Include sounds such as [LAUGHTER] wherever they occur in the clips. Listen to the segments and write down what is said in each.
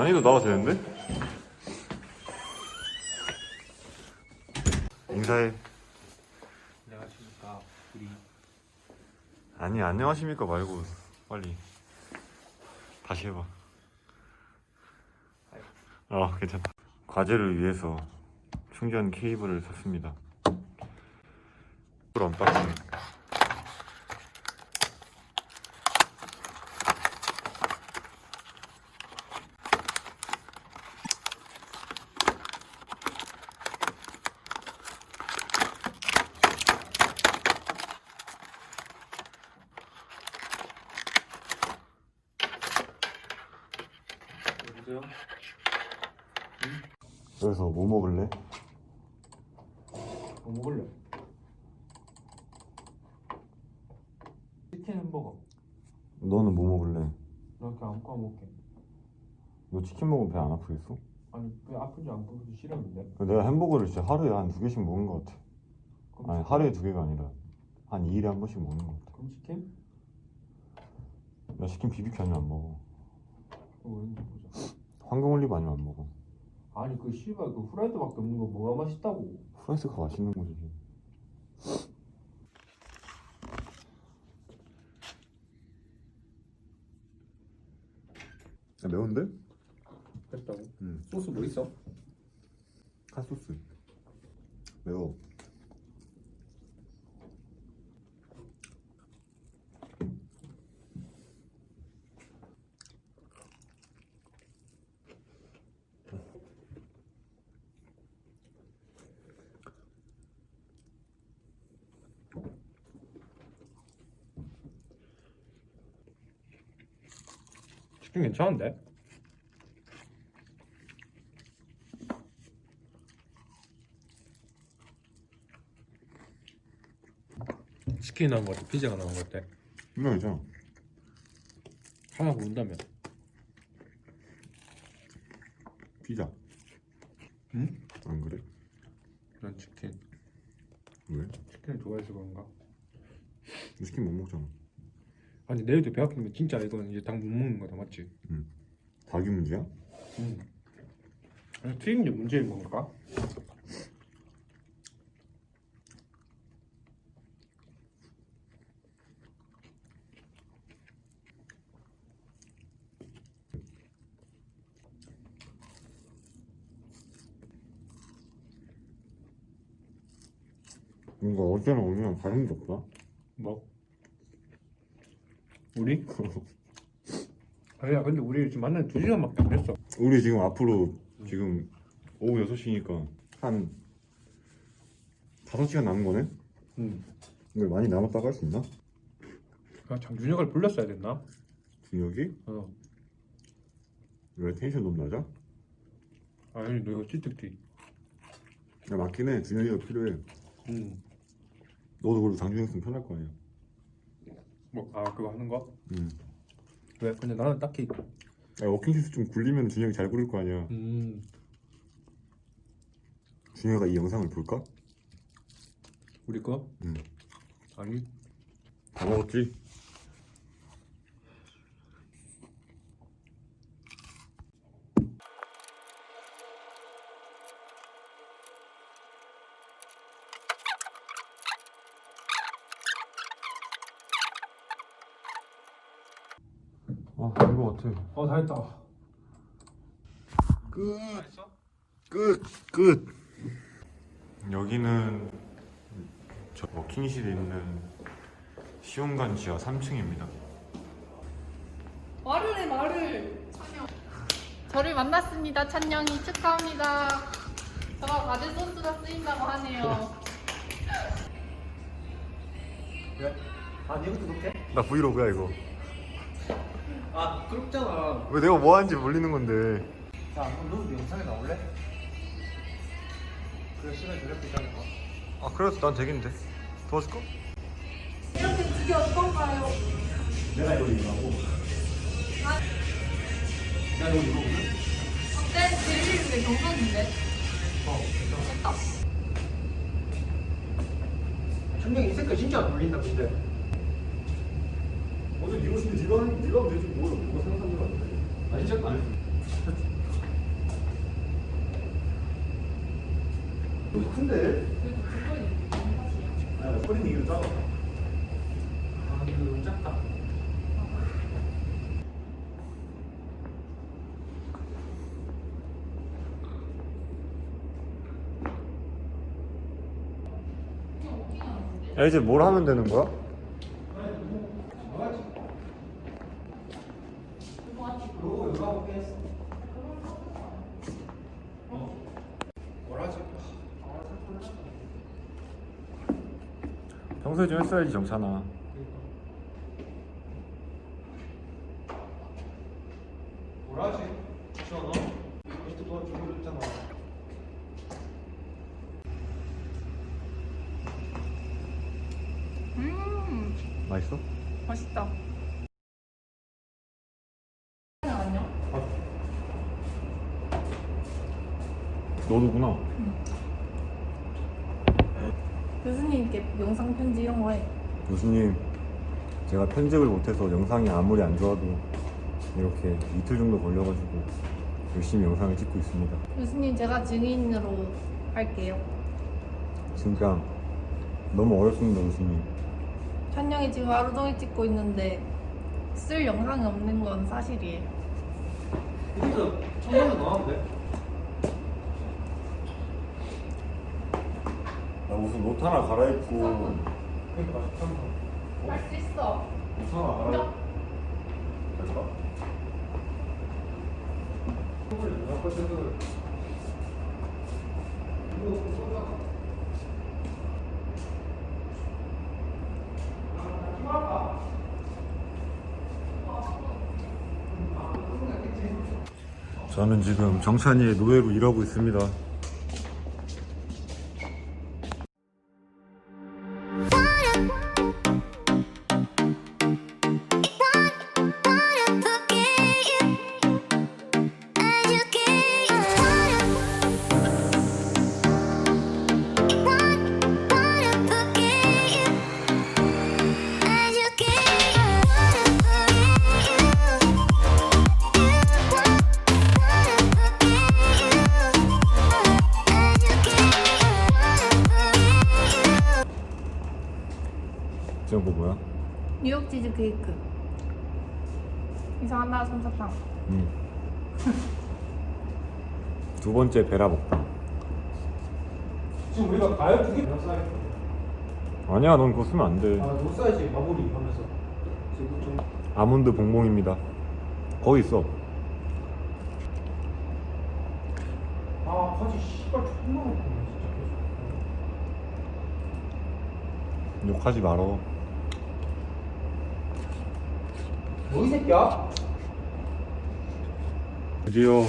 아니도 나와도 되는데? 인사해. 안녕하십니까 우리 아니 안녕하십니까 말고 빨리 다시 해봐. 어 괜찮다. 과제를 위해서 충전 케이블을 샀습니다. 그럼 박스. 여보세요? 여기서 뭐 먹을래? 뭐 먹을래? 치킨 햄버거 너는 뭐 먹을래? 나 그냥 아무거나 먹게 너 치킨 먹으면 배 안 아프겠어? 아니 왜 아픈지 안 아픈지 싫었는데 내가 햄버거를 진짜 하루에 한 두 개씩 먹는 것 같아. 그럼 아니 치킨? 하루에 두 개가 아니라 한 2일에 한 번씩 먹는 것 같아. 그럼 치킨? 나 치킨 비비큐 아니면 안 먹어. 그거 왠지 보자 황금 올리브 아니면 안 먹어. 아니 그 씨발 그 후라이드밖에 없는 거 뭐가 맛있다고 프라이스가 맛있는 거지. 야, 매운데? 됐다고? 응. 소스 뭐 있어? 핫소스. 매워. 치킨 괜찮은데? 치킨이 나온 거 같아? 피자가 나온 거 같아? 이거 있잖아. 하나 고른다면 피자. 응? 안 그래? 난 치킨 왜? 치킨을 좋아해서 그런가? 너 치킨 못 먹잖아. 아니 내일도 배 아프면 진짜 이건 이제 당못 먹는 거다 맞지? 닭이 문제야? 응 아니 게 문제인 건가? 뭔가 어제랑 오늘랑 다른 게 없다. 뭐? 우리? [LAUGHS] 아니야 근데 우리 지금 만난 지 2시간밖에 안 됐어 우리 지금 앞으로 지금 오후 6시니까 한 5시간 남은 거네? 응 이걸 많이 남았다고 할 수 있나? 그냥 장준혁을 불렀어야 됐나? 준혁이? 어. 왜 텐션 너무 낮아? 아니 너 이거 찌득띠. 야 맞긴 해 준혁이가 필요해 음. 너도 그래도 장준혁 쓰면 편할 거 아니야 뭐 아 그거 하는 거? 음. 왜? 근데 나는 딱히. 야, 워킹시스 좀 굴리면 준혁이 잘 굴릴 거 아니야 음. 준혁이가 이 영상을 볼까? 우리 거? 음. 아니. 다 먹었지? 아, 된거 같아. 어 다 했다. 끝. 끝. 끝. 여기는 저 워킹실에 있는 시온관 지하 3층입니다. 말을 해 말을 저를 만났습니다 찬영이 축하합니다 저가 바질 소스가 쓰인다고 하네요 왜? 아 내부터 볼게. 나 브이로그야 이거. 아 그렇잖아. 왜 내가 뭐 하는지 몰리는 건데. 야, 그럼 너도 영상에 나올래? 그래 시간 저녁 되잖아. 아 그래서 난 되긴데. 도와줄까? 이렇게 두개 어떤가요? 내가 이거 이거하고. 내가 이거 이거거든. 어때? 제일 왜 경선인데? 어. 됐다 천명 이 색깔 진짜 안 어울린다 근데. 어제 네가 싶은 네가 하는 네가 하면 되지 뭐 뭐가 생각한 줄 알았는데. 아 진짜 안. 너무 큰데? 그래도 그거는 너무 아 소리는 이거 작아. 아 이거 너무 작다. 야 이제 뭘 하면 되는 거야? 그거 이거 하고 깼어. 뭐라지? 평소에 좀 했어야지 정찬아. 뭐라지? 시원아. 이것도 도와주고 있잖아. 음 맛있어? 맛있다 안녕 너도구나. 교수님께 영상 편지 이런 거 해 교수님, 제가 편집을 못해서 영상이 아무리 안 좋아도 이렇게 이틀 정도 걸려가지고 열심히 영상을 찍고 있습니다. 교수님 제가 증인으로 할게요 진짜 너무 어렵습니다, 교수님. 찬영이 지금 하루 종일 찍고 있는데 쓸 영상이 없는 건 사실이에요 이것도 청소년 나와도 돼? 나 무슨 옷 하나 갈아입고 그러니까 맛있다. 할수 있어 옷 하나 갈아입고 갈까? 저는 지금 정찬이의 노예로 일하고 있습니다. 치즈 케이크 이상하다 솜사탕 음. 두 번째 베라 먹다. 지금 우리가 가요 두개. 아니야, 넌 그거 쓰면 안 돼. 아, 노 사이즈 마무리 하면서 지금 좀 아몬드 봉봉입니다. 거기 있어. 아, 바지 씨발 존나 많구나 진짜. 욕하지 말어. 뭐 이 새끼야? 드디어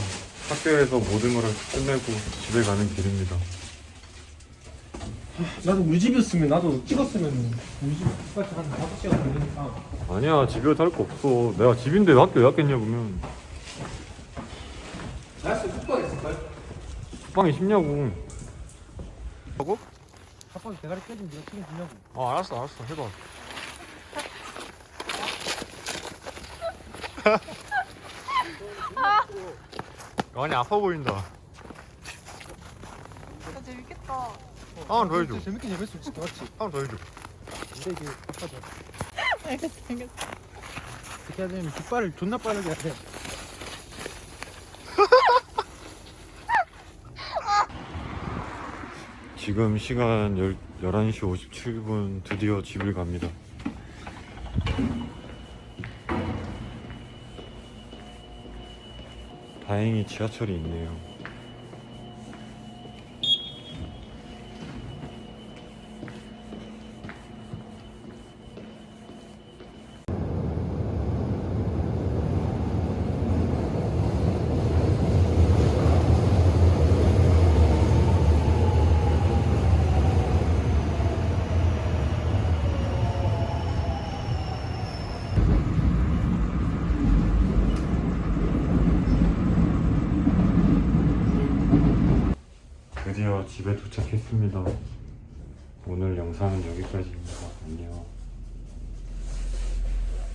학교에서 모든 걸 끝내고 집에 가는 길입니다. 나도 우리 집이었으면 나도 찍었으면 우리 집까지 한 5시간 걸리니까 아니야 집에 살거 없어. 내가 집인데 왜 학교 왜 왔겠냐 그러면 나였으면 숙박에 있을걸? 빵이 쉽냐고. 하고? 아빠 대가리 깨진 네가 책임지냐고 어 알았어 알았어 해봐. 많이 아파 보인다. 진짜 재밌겠다. 하나 더 해줘. 재밌게 재밌을 수 있을 것 같지? 하나 더 해줘. 근데 이게 아빠도 알겠어, 알겠어. 해야 되냐면 뒷발을 존나 빠르게 해야 돼 [LAUGHS] 지금 시간 1 11시 57분 드디어 집을 갑니다. 다행히 지하철이 있네요. 집에 도착했습니다. 오늘 영상은 여기까지입니다. 안녕.